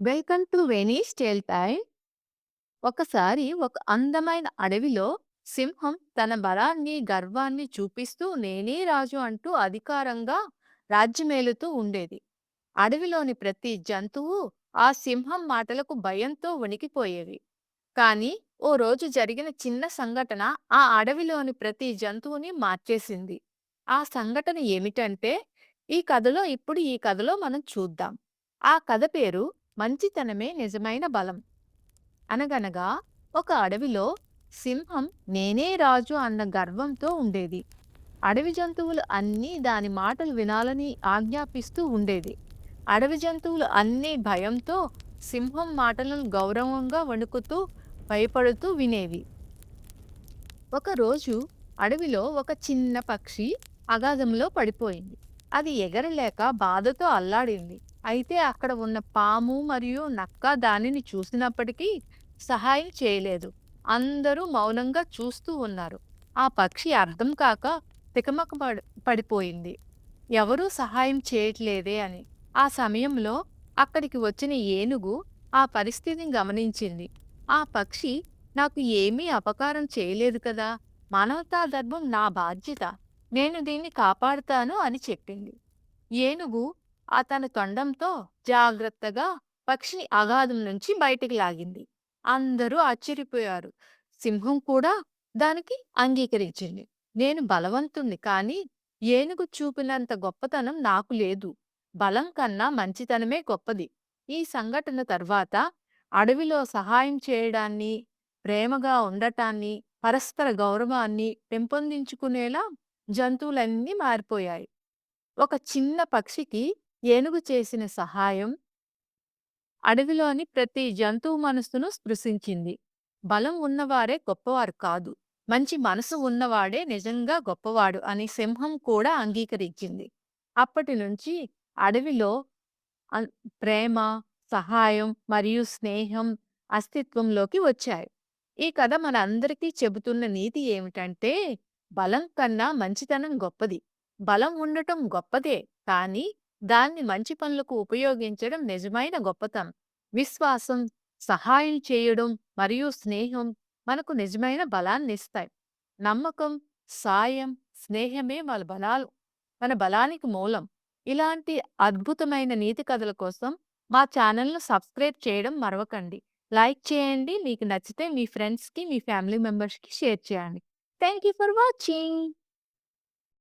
Welcome to Venice tale time. ఒకసారి ఒక అందమైన అడవిలో సింహం తన బలాన్ని, గర్వాన్ని చూపిస్తూ నేనే రాజు అంటూ అధికారంగా రాజ్యమేలుతూ ఉండేది. అడవిలోని ప్రతి జంతువు ఆ సింహం మాటలకు భయంతో వణికిపోయేవి. కానీ ఓ రోజు జరిగిన చిన్న సంఘటన ఆ అడవిలోని ప్రతి జంతువుని మార్చేసింది. ఆ సంఘటన ఏమిటంటే ఈ కథలో ఇప్పుడు ఈ కథలో మనం చూద్దాం. ఆ కథ పేరు మంచితనమే నిజమైన బలం. అనగనగా ఒక అడవిలో సింహం నేనే రాజు అన్న గర్వంతో ఉండేది. అడవి జంతువులు అన్నీ దాని మాటలు వినాలని ఆజ్ఞాపిస్తూ ఉండేది. అడవి జంతువులు అన్నీ భయంతో సింహం మాటలను గౌరవంగా వణుకుతూ భయపడుతూ వినేవి. ఒకరోజు అడవిలో ఒక చిన్న పక్షి అగాధంలో పడిపోయింది. అది ఎగరలేక బాధతో అల్లాడింది. అయితే అక్కడ ఉన్న పాము మరియు నక్క దానిని చూసినప్పటికీ సహాయం చేయలేదు. అందరూ మౌనంగా చూస్తూ ఉన్నారు. ఆ పక్షి అర్థం కాక తికమక పడిపోయింది. ఎవరూ సహాయం చేయట్లేదే అని. ఆ సమయంలో అక్కడికి వచ్చిన ఏనుగు ఆ పరిస్థితిని గమనించింది. ఆ పక్షి నాకు ఏమీ అపకారం చేయలేదు కదా! మానవతా ధర్మం నా బాధ్యత. నేను దీన్ని కాపాడుతాను అని చెప్పింది. ఏనుగు ఆ తన తొండంతో జాగ్రత్తగా పక్షిని అగాధం నుంచి బయటికి లాగింది. అందరూ ఆశ్చర్యపోయారు. సింహం కూడా దానికి అంగీకరించింది. నేను బలవంతుణ్ణి కానీ ఏనుగు చూపినంత గొప్పతనం నాకు లేదు. బలం కన్నా మంచితనమే గొప్పది. ఈ సంఘటన తర్వాత అడవిలో సహాయం చేయడాన్ని, ప్రేమగా ఉండటాన్ని, పరస్పర గౌరవాన్ని పెంపొందించుకునేలా జంతువులన్నీ మారిపోయాయి. ఒక చిన్న పక్షికి ఏనుగు చేసిన సహాయం అడవిలోని ప్రతి జంతువు మనస్సును స్పృశించింది. బలం ఉన్నవారే గొప్పవారు కాదు. మంచి మనసు ఉన్నవాడే నిజంగా గొప్పవాడు అని సింహం కూడా అంగీకరించింది. అప్పటి నుంచి అడవిలో ప్రేమ, సహాయం మరియు స్నేహం అస్తిత్వంలోకి వచ్చాయి. ఈ కథ మనందరికీ చెబుతున్న నీతి ఏమిటంటే బలం కన్నా మంచితనం గొప్పది. బలం ఉండటం గొప్పదే కానీ దాన్ని మంచి పనులకు ఉపయోగించడం నిజమైన గొప్పతనం. విశ్వాసం, సహాయం చేయడం మరియు స్నేహం మనకు నిజమైన బలాన్ని ఇస్తాయి నమ్మకం, సాయం, స్నేహమే మన బలాలు మన బలానికి మూలం. ఇలాంటి అద్భుతమైన నీతి కథల కోసం మా ఛానల్‌ను సబ్స్క్రైబ్ చేయడం మరవకండి. లైక్ చేయండి. మీకు నచ్చితే మీ ఫ్రెండ్స్‌కి, మీ ఫ్యామిలీ మెంబర్స్‌కి షేర్ చేయండి. Thank you for watching.